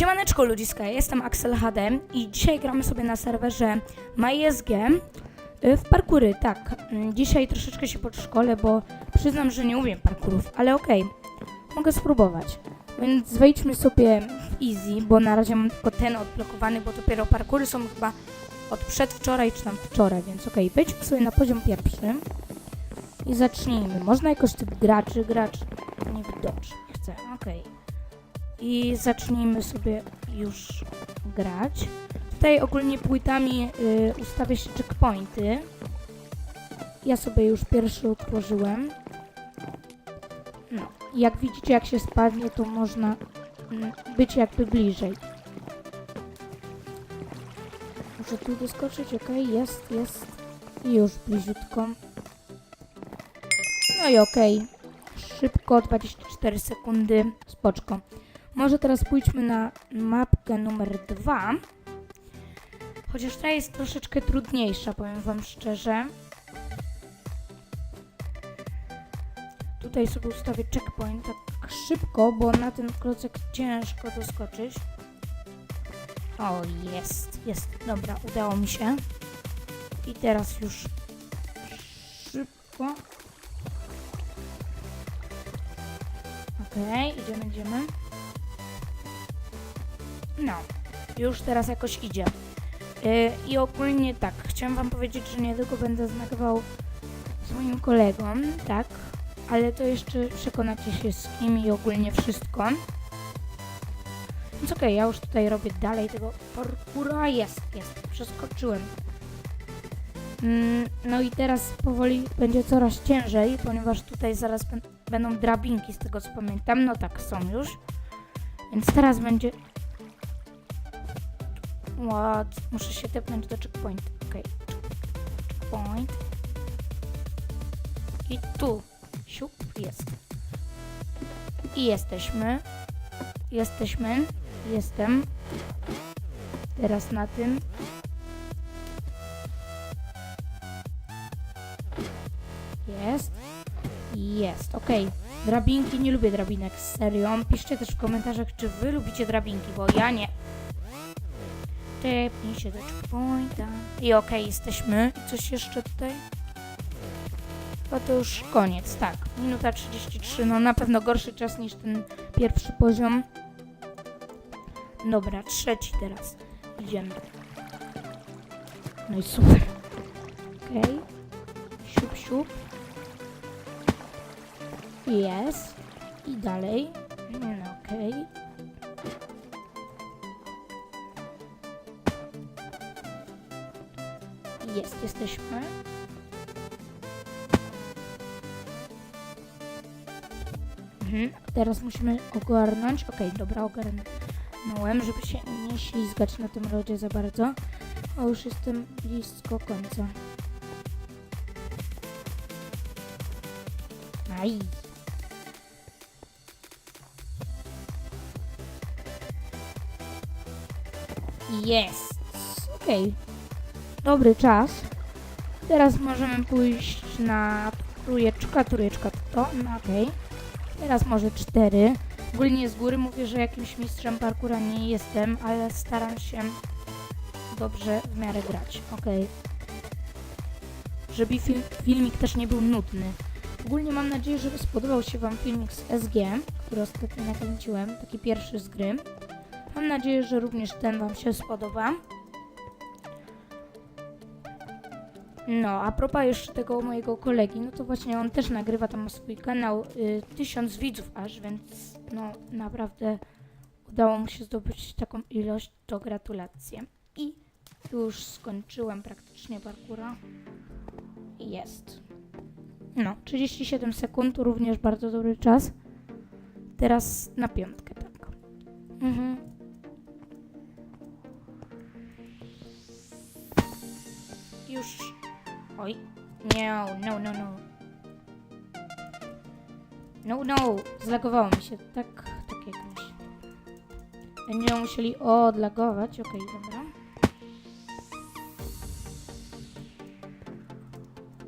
Siemaneczko ludziska, jestem Axel HD i dzisiaj gramy sobie na serwerze MySG y, w parkury, tak. Mm, Dzisiaj troszeczkę się podszkolę, bo przyznam, że nie umiem parkurów, ale okej, mogę spróbować. Więc wejdźmy sobie w Easy, bo na razie mam tylko ten odblokowany, bo dopiero parkury są chyba od przedwczoraj czy tam wczoraj, więc okej, wejdźmy sobie na poziom pierwszy i zacznijmy. Można jakoś tych graczy, gracz niewidoczny chcę, okej i zacznijmy sobie już grać. Tutaj ogólnie płytami y, ustawia się checkpointy. Ja sobie już pierwszy otworzyłem. No, jak widzicie, jak się spadnie, to można mm, być jakby bliżej. Muszę tu doskoczyć, ok, jest, jest. I już bliziutko. No i okej. Szybko, 24 sekundy, spoczko. Może teraz pójdźmy na mapkę numer 2. Chociaż ta jest troszeczkę trudniejsza, powiem Wam szczerze. Tutaj sobie ustawię checkpoint tak szybko, bo na ten klocek ciężko doskoczyć. O, jest, jest. Dobra, udało mi się. I teraz już szybko. Okej, idziemy, idziemy. No, już teraz jakoś idzie. Yy, I ogólnie tak, chciałam wam powiedzieć, że niedługo będę nagrywał z moim kolegą, tak, ale to jeszcze przekonacie się z kim i ogólnie wszystko. Więc okej, ja już tutaj robię dalej tego parkura, jest, jest, przeskoczyłem. Mm, no i teraz powoli będzie coraz ciężej, ponieważ tutaj zaraz bę- będą drabinki z tego co pamiętam, no tak, są już. Więc teraz będzie What? Muszę się tepnąć do checkpoint. Okej. Checkpoint. I tu. Siup, jest. I jesteśmy. Jesteśmy. Jestem. Teraz na tym. Jest. Jest. Okej. Drabinki. Nie lubię drabinek. Serio. Piszcie też w komentarzach, czy wy lubicie drabinki, bo ja nie. Tepnij się do checkpointa. I okej, jesteśmy. I coś jeszcze tutaj? Chyba to już koniec, tak. Minuta 33, no na pewno gorszy czas niż ten pierwszy poziom. Dobra, trzeci teraz. Idziemy. No i super. Okej. Siup, siup. Jest. I dalej. No okej. Jest, jesteśmy. Mhm. Teraz musimy ogarnąć. Okej, dobra, ogarnąłem, żeby się nie ślizgać na tym lodzie za bardzo. O, już jestem blisko końca. Aj. Jest. Okej. Dobry czas. Teraz możemy pójść na trójeczka, trójeczka to, no okej. Teraz może cztery. Ogólnie z góry mówię, że jakimś mistrzem parkura nie jestem, ale staram się dobrze w miarę grać. Okej. Żeby film, filmik też nie był nudny. Ogólnie mam nadzieję, że spodobał się Wam filmik z SG, który ostatnio nakręciłem, taki pierwszy z gry. Mam nadzieję, że również ten Wam się spodoba. No, a propos jeszcze tego mojego kolegi, no to właśnie on też nagrywa tam swój kanał, y, tysiąc widzów aż, więc no naprawdę udało mu się zdobyć taką ilość, to gratulacje. I już skończyłem praktycznie parkura. Jest. No, 37 sekund, również bardzo dobry czas. Teraz na piątkę, tak. Mhm. Już Oj. No, no, no, no. No, no. Zlagowało mi się. Tak, tak jakoś. Będziemy musieli odlagować. Okej, okay, dobra.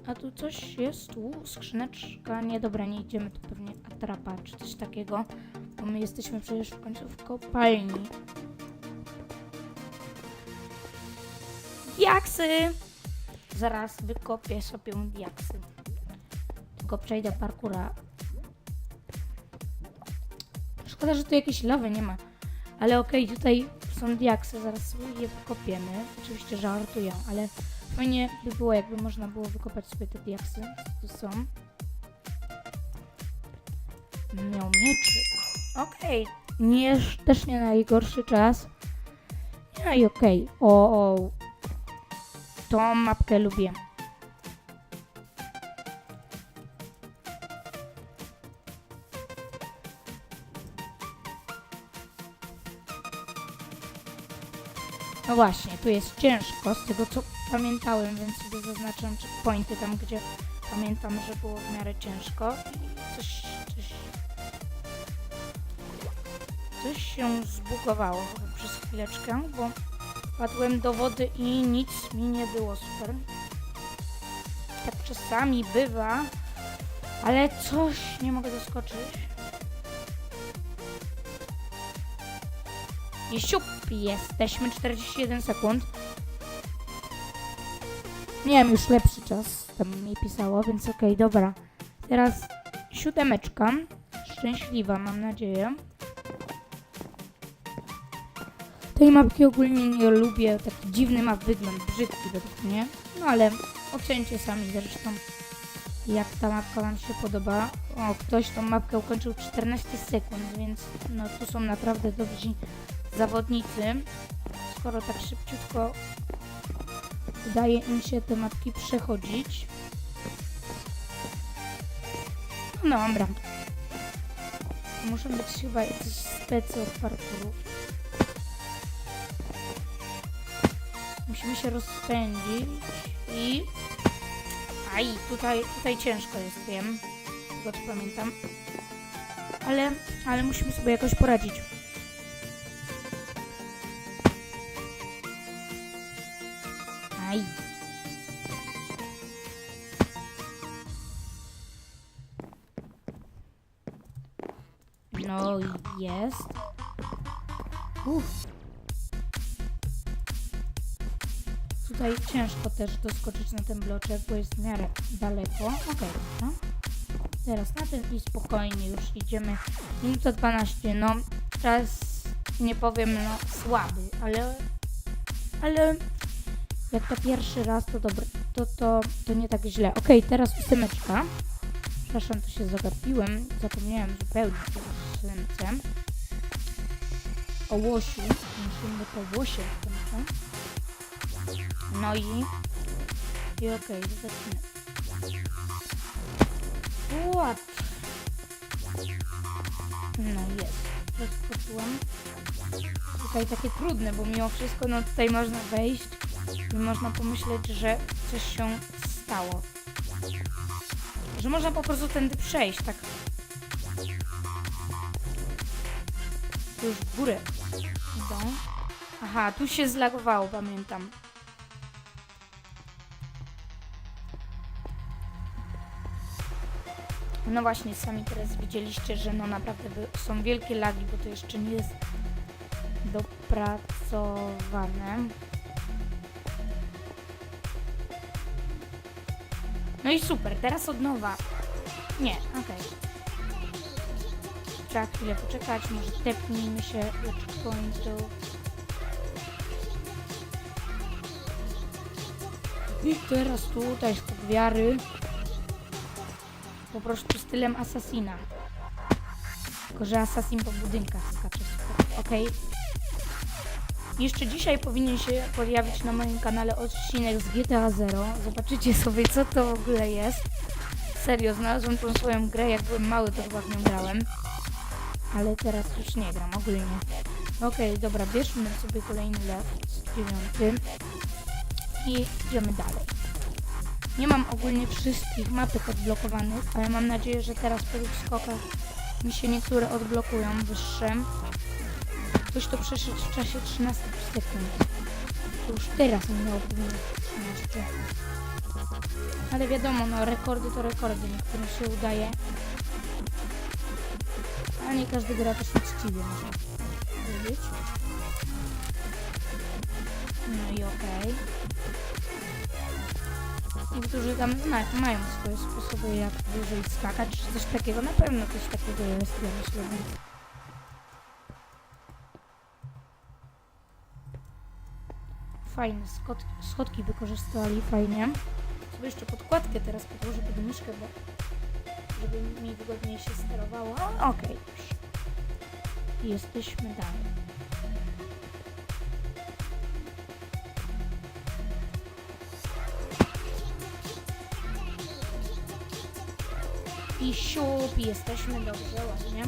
A tu coś jest, tu skrzyneczka, nie dobra, nie idziemy tu pewnie atrapa czy coś takiego, bo my jesteśmy przecież w końcu w kopalni. Jaksy! Zaraz wykopię sobie diaksy. Tylko przejdę parkura. Szkoda, że tu jakiejś lawy nie ma. Ale okej, tutaj są diaksy, zaraz sobie je wykopiemy. Oczywiście żartuję, ale fajnie by było, jakby można było wykopać sobie te diaksy. co Tu są. Miał mieczyk. Okej. Nie, też nie najgorszy czas. No i okej. O, o. Tą mapkę lubię. No właśnie, tu jest ciężko, z tego co pamiętałem, więc sobie zaznaczam checkpointy tam, gdzie pamiętam, że było w miarę ciężko. Coś, coś, coś się zbugowało przez chwileczkę, bo wpadłem do wody i nic mi nie było super. Tak czasami bywa, ale coś nie mogę doskoczyć. I siup, jesteśmy 41 sekund. Miałem już lepszy czas, tam mi pisało, więc okej, dobra. Teraz siódemeczka. Szczęśliwa, mam nadzieję. Tej mapki ogólnie nie lubię, taki dziwny ma wygląd, brzydki według mnie. No ale ocencie sami zresztą, jak ta mapka wam się podoba. O, ktoś tą mapkę ukończył 14 sekund, więc no tu są naprawdę dobrzy zawodnicy. Skoro tak szybciutko udaje im się te mapki przechodzić. No dobra. Muszą być chyba jakieś specy od. Musimy się rozpędzić i... Aj, tutaj, tutaj ciężko jest, wiem. Tego co pamiętam. Ale, ale musimy sobie jakoś poradzić. Aj. No jest. Uff. Tutaj ciężko też doskoczyć na ten bloczek, bo jest w miarę daleko. Okej, no. Teraz na ten i spokojnie już idziemy. Minuta 12, no czas nie powiem, no słaby, ale ale jak to pierwszy raz, to dobre, to, to, to nie tak źle. Okej, teraz ósemeczka. Przepraszam, tu się zagapiłem. Zapomniałem zupełnie o ósemce. O łosiu. Musimy po łosie ósemce. No i... I okej, zacznę. What? No jest. Przeskoczyłam. Tutaj takie trudne, bo mimo wszystko, no tutaj można wejść i można pomyśleć, że coś się stało. Że można po prostu tędy przejść, tak. Tu już w górę idą. Aha, tu się zlagowało, pamiętam. No właśnie, sami teraz widzieliście, że no naprawdę są wielkie lagi, bo to jeszcze nie jest dopracowane. No i super, teraz od nowa. Nie, okej. Trzeba chwilę poczekać, może tepnijmy się do checkpointu. I teraz tutaj z wiary. Po prostu stylem Assassina. Tylko, że Assassin po budynkach skacze. Okej. Jeszcze dzisiaj powinien się pojawić na moim kanale odcinek z GTA Zero. Zobaczycie sobie, co to w ogóle jest. Serio, znalazłem tą swoją grę, jak byłem mały, to chyba w nią grałem. Ale teraz już nie gram, ogólnie. Okej, dobra, bierzmy sobie kolejny left, dziewiąty. I idziemy dalej. Nie mam ogólnie wszystkich mapek odblokowanych, ale mam nadzieję, że teraz po tych skokach mi się niektóre odblokują wyższe. Ktoś to przeszedł w czasie 13 sekund. To już teraz powinno być 13. Ale wiadomo, no rekordy to rekordy, niektórym się udaje. A nie każdy gra też uczciwie, można. No i okej. Niektórzy tam zna, mają swoje sposoby, jak wyżej skakać, czy coś takiego. Na pewno coś takiego jest, ja myślę. Fajne, schodki, schodki wykorzystali, fajnie. Sobie jeszcze podkładkę teraz podłożę pod myszkę, bo żeby mi wygodniej się sterowało. Okej, już. Jesteśmy dalej. I siup, i jesteśmy dobrze, ładnie.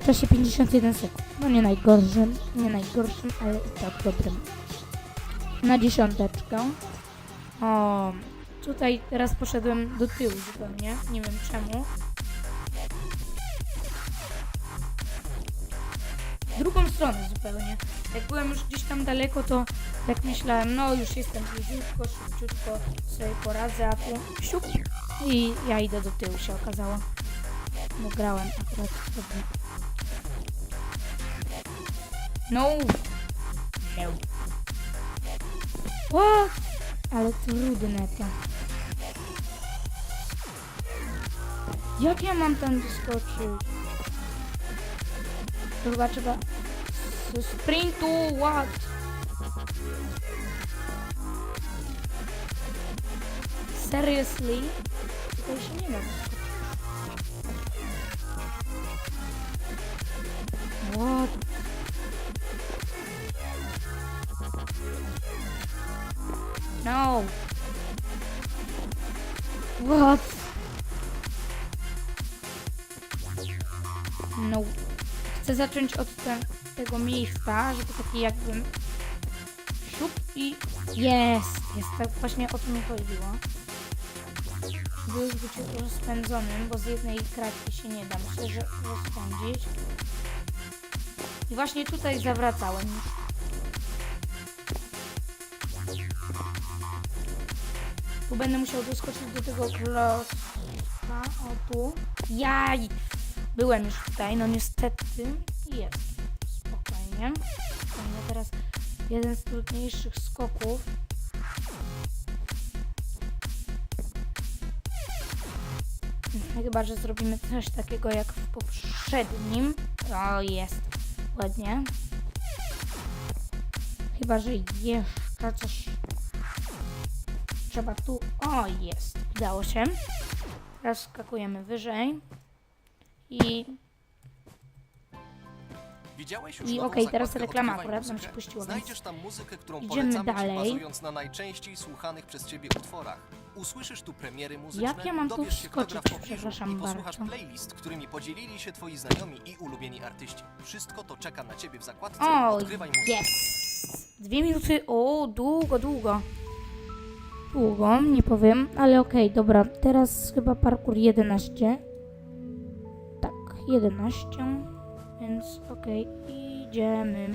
W czasie 51 sekund. No nie najgorszym, nie najgorszym, ale i tak dobrym. Na dziesiąteczkę. O, tutaj teraz poszedłem do tyłu zupełnie, nie wiem czemu. W drugą stronę zupełnie. Jak byłem już gdzieś tam daleko, to tak myślałem, no już jestem bliziutko, szybciutko sobie poradzę, a tu siup i ja idę do tyłu się okazało. Bo grałem akurat wtedy. No! No. What? Ale trudne to. Jak ja mam tam doskoczyć? Chyba trzeba z sprintu, what? Seriously? Tutaj się nie doskoczyć. What? No. What? No. Chcę zacząć od te, tego miejsca, żeby taki jakbym siup i jest, jest, tak właśnie o to mi chodziło. Żeby już być rozpędzonym, bo z jednej kratki się nie da, że rozpędzić. I właśnie tutaj zawracałem. Tu będę musiał doskoczyć do tego klocka. O tu. Jaj! Byłem już tutaj, no niestety jest. Spokojnie. Spokojnie. Teraz jeden z trudniejszych skoków. Chyba, że zrobimy coś takiego jak w poprzednim. O, jest. Ładnie. Chyba, że jeszcze coś trzeba tu. O, jest. Udało się. Teraz skakujemy wyżej. I, Widziałeś już i okej, teraz reklama akurat nam się puściła. Więc Znajdziesz tam muzykę, którą idziemy polecamy dalej. Ci bazując na najczęściej słuchanych przez Ciebie utworach. Usłyszysz tu premiery muzyczne, Jak ja mam tu dowiesz się, kto gra w wskoczyć? pobliżu Przepraszam i posłuchasz bardzo. playlist, którymi podzielili się Twoi znajomi i ulubieni artyści. Wszystko to czeka na Ciebie w zakładce o, Odkrywaj muzykę. jest. Dwie minuty. O, długo, długo. Długo, nie powiem, ale okej, dobra. Teraz chyba parkour 11. Tak, 11. Więc okej, idziemy.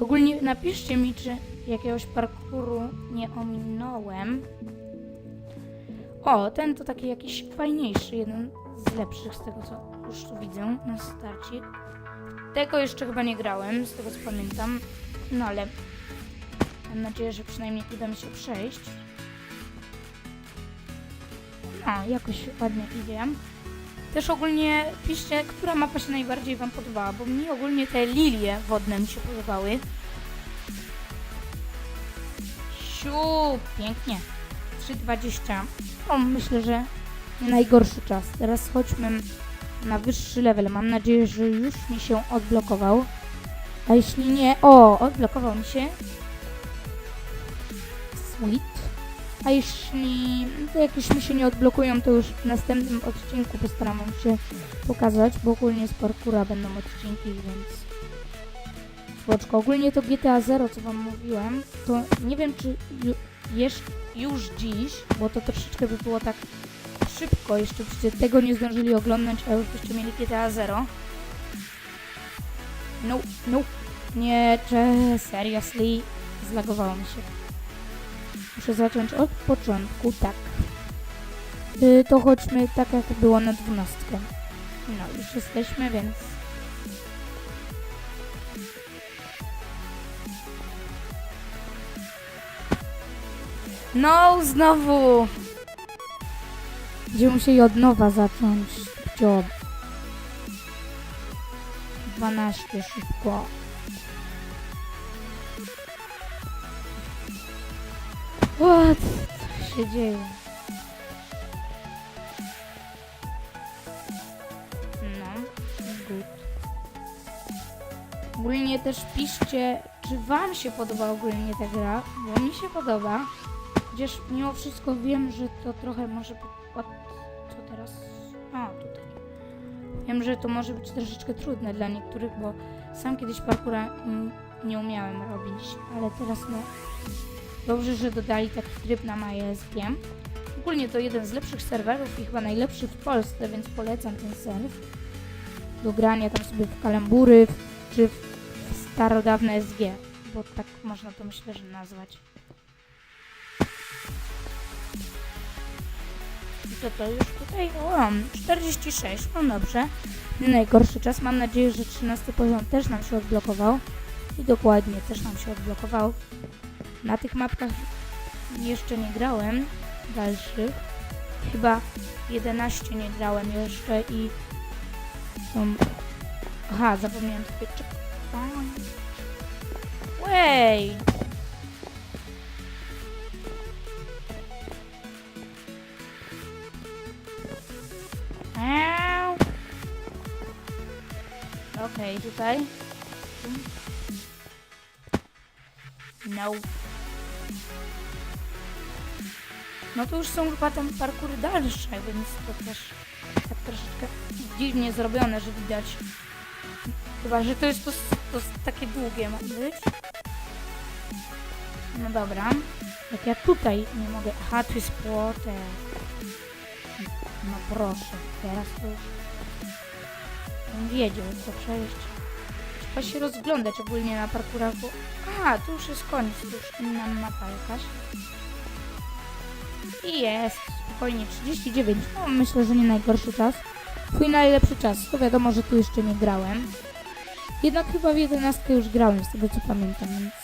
Ogólnie napiszcie mi, czy jakiegoś parkouru nie ominąłem. O, ten to taki jakiś fajniejszy, jeden z lepszych z tego, co już tu widzę na starcie. Tego jeszcze chyba nie grałem, z tego co pamiętam. No ale mam nadzieję, że przynajmniej uda mi się przejść. No, jakoś ładnie idzie. Też ogólnie piszcie, która mapa się najbardziej Wam podobała, bo mi ogólnie te lilie wodne mi się podobały. Siu, pięknie. 3,20. O, myślę, że najgorszy czas. Teraz chodźmy na wyższy level. Mam nadzieję, że już mi się odblokował. A jeśli nie... O, odblokował mi się. Sweet. A jeśli jakieś mi się nie odblokują, to już w następnym odcinku postaram się pokazać, bo ogólnie z parkura będą odcinki, więc... Spoczko. Ogólnie to GTA 0, co wam mówiłem, to nie wiem, czy ju, jesz, już dziś, bo to troszeczkę by było tak szybko, jeszcze byście tego nie zdążyli oglądać, a już byście mieli GTA 0. No, no, nie, cze, seriously, zlagowało mi się. Muszę zacząć od początku, tak. Y, to chodźmy tak, jak było na dwunastkę. No, już jesteśmy, więc... No, znowu! Będziemy musieli od nowa zacząć job. 12 szybko. What? Co się dzieje? No, good. Ogólnie też piszcie, czy wam się podoba ogólnie ta gra, bo mi się podoba. Chociaż mimo wszystko wiem, że to trochę może być... Co teraz? A, tutaj. Wiem, że to może być troszeczkę trudne dla niektórych, bo sam kiedyś parkura mm, nie umiałem robić, ale teraz no... Dobrze, że dodali taki tryb na MySG. Ogólnie to jeden z lepszych serwerów i chyba najlepszy w Polsce, więc polecam ten serw do grania tam sobie w kalambury czy w starodawne SG, bo tak można to myślę, że nazwać. Co to już tutaj? O, 46, no dobrze. Nie najgorszy czas. Mam nadzieję, że 13 poziom też nam się odblokował. I dokładnie, też nam się odblokował. Na tych mapkach jeszcze nie grałem dalszych. Chyba 11 nie grałem jeszcze i są... Aha, zapomniałem sobie checkpoint. Tutaj. No. No to już są chyba tam parkury dalsze, więc to też tak troszeczkę dziwnie zrobione, że widać. Chyba, że to jest to, to takie długie ma być. No dobra. Jak ja tutaj nie mogę... Aha, tu jest płotek. No proszę, teraz to już... On wiedział, co przejść. Się rozglądać ogólnie na parkurach, bo... Aha, tu już jest koniec, tu już inna mapa jakaś. I jest, spokojnie, 39. No, myślę, że nie najgorszy czas. Twój najlepszy czas. To wiadomo, że tu jeszcze nie grałem. Jednak chyba w 11 już grałem, z tego co pamiętam, więc...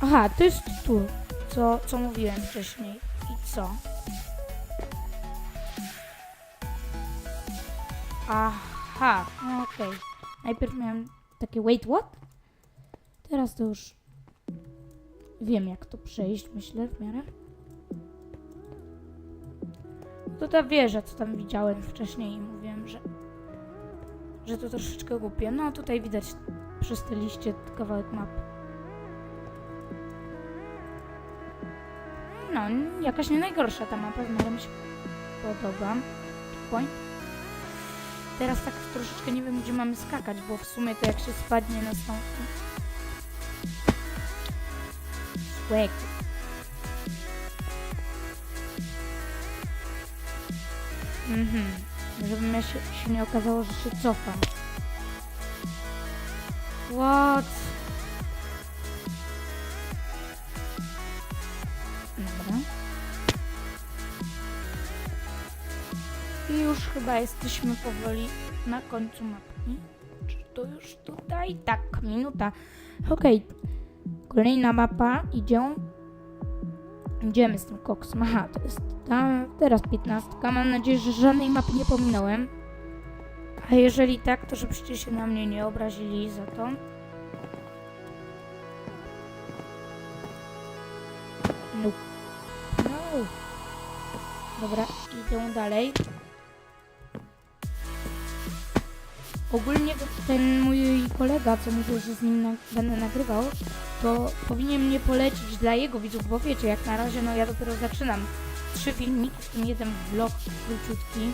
Aha, to jest tu, co, co mówiłem wcześniej. I co? Aha, okej. Najpierw miałem takie wait, what? Teraz to już wiem, jak to przejść, myślę, w miarę. To ta wieża, co tam widziałem wcześniej i mówiłem, że, że to troszeczkę głupie. No tutaj widać przez te liście kawałek map. No, jakaś nie najgorsza ta mapa, w miarę mi się podoba. Point. Teraz tak troszeczkę nie wiem, gdzie mamy skakać, bo w sumie to jak się spadnie na tą... Swag. Mhm. Żeby mnie się, się nie okazało, że się cofam. What? Chyba jesteśmy powoli na końcu mapki. Czy to już tutaj? Tak, minuta. Okej. Kolejna mapa idzie. Idziemy z tym koksem. Aha, to jest ta, teraz 15. Mam nadzieję, że żadnej mapy nie pominąłem. A jeżeli tak, to żebyście się na mnie nie obrazili za to. No. No. Dobra, idę dalej. Ogólnie ten mój kolega, co mówił, że z nim na, będę nagrywał, to powinien mnie polecić dla jego widzów, bo wiecie, jak na razie, no ja dopiero zaczynam. Trzy filmiki, w tym jeden vlog króciutki.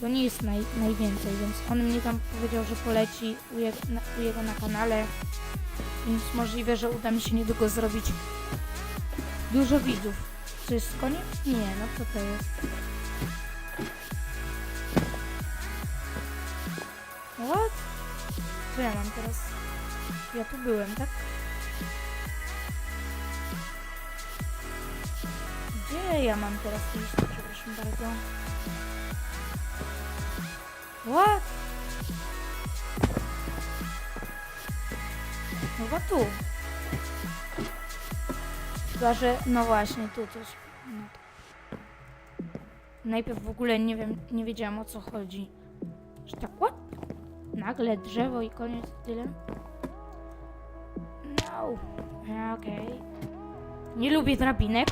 To nie jest naj, najwięcej, więc on mnie tam powiedział, że poleci u, je, na, u jego na kanale. Więc możliwe, że uda mi się niedługo zrobić dużo widzów. To jest koniec? Nie, no co to jest? What? Co ja mam teraz? Ja tu byłem, tak? Gdzie ja mam teraz iść? Przepraszam bardzo. What? No chyba tu. Chyba, że no właśnie, tu coś. No to. Najpierw w ogóle nie wiem, nie wiedziałam o co chodzi. Że tak what? Nagle drzewo i koniec tyle. No. Okej. Nie lubię drabinek.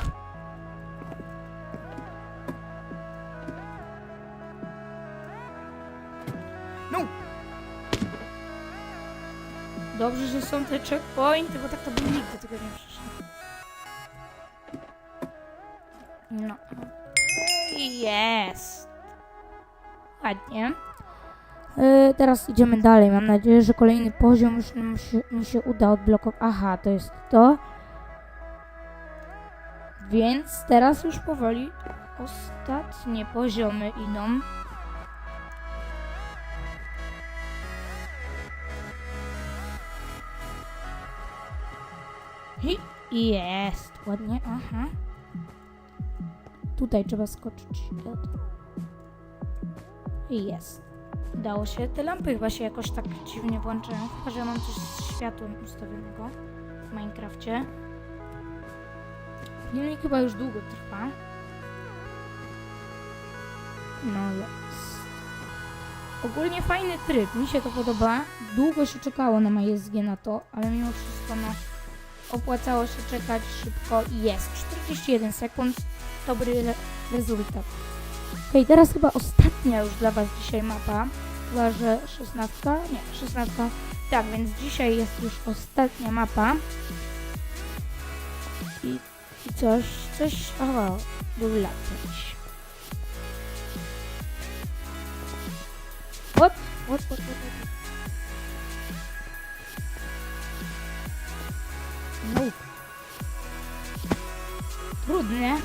No! Dobrze, że są te checkpointy, bo tak to bym nigdy tego nie przeszedł. No. Jest. Ładnie. E, teraz idziemy dalej. Mam nadzieję, że kolejny poziom już nam się, mi się uda odblokować. Aha, to jest to. Więc teraz już powoli ostatnie poziomy idą. I jest. Ładnie, aha. Tutaj trzeba skoczyć. Jest. Udało się. Te lampy chyba się jakoś tak dziwnie włączają. Chyba, że mam coś z światłem ustawionego w Minecrafcie. Filmik chyba już długo trwa. No jest. Ogólnie fajny tryb, mi się to podoba. Długo się czekało na MySG na to, ale mimo wszystko no opłacało się czekać szybko i jest. 41 sekund, dobry re rezultat. Okej, teraz chyba ostatnia już dla Was dzisiaj mapa. Chyba, że 16? Nie, 16. Tak, więc dzisiaj jest już ostatnia mapa. I, i coś, coś, o, był latać. What? What, what, what, what? No. Trudne.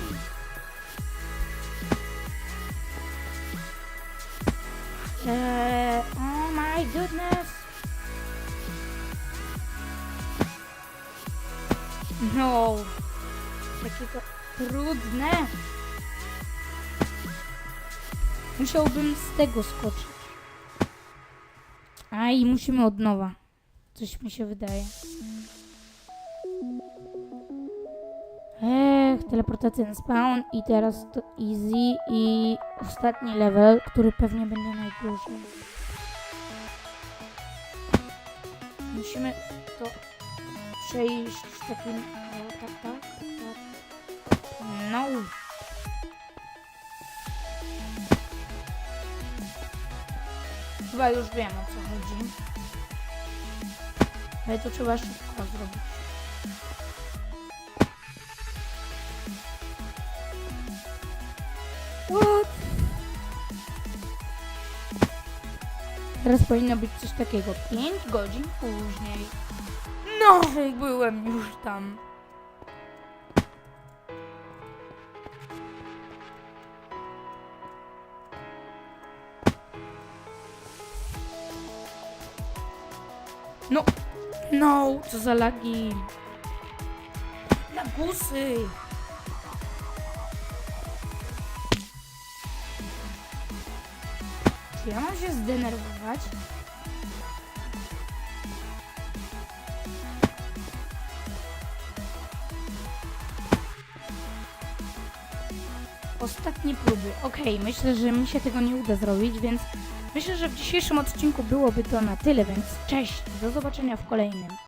Eee, oh my goodness. No. Takie to trudne. Musiałbym z tego skoczyć. A i musimy od nowa. Coś mi się wydaje. Teleportacja na spawn i teraz to easy i ostatni level, który pewnie będzie najgorzej. Musimy to przejść takim... O, tak, tak, tak. No. Chyba już wiem o co chodzi. Ale to trzeba szybko zrobić. Teraz powinno być coś takiego. 5 godzin później. No, byłem już tam. No, no, co za lagi. Lagusy. Czy ja mam się zdenerwować? Ostatnie próby. Okej, myślę, że mi się tego nie uda zrobić, więc myślę, że w dzisiejszym odcinku byłoby to na tyle, więc cześć, do zobaczenia w kolejnym.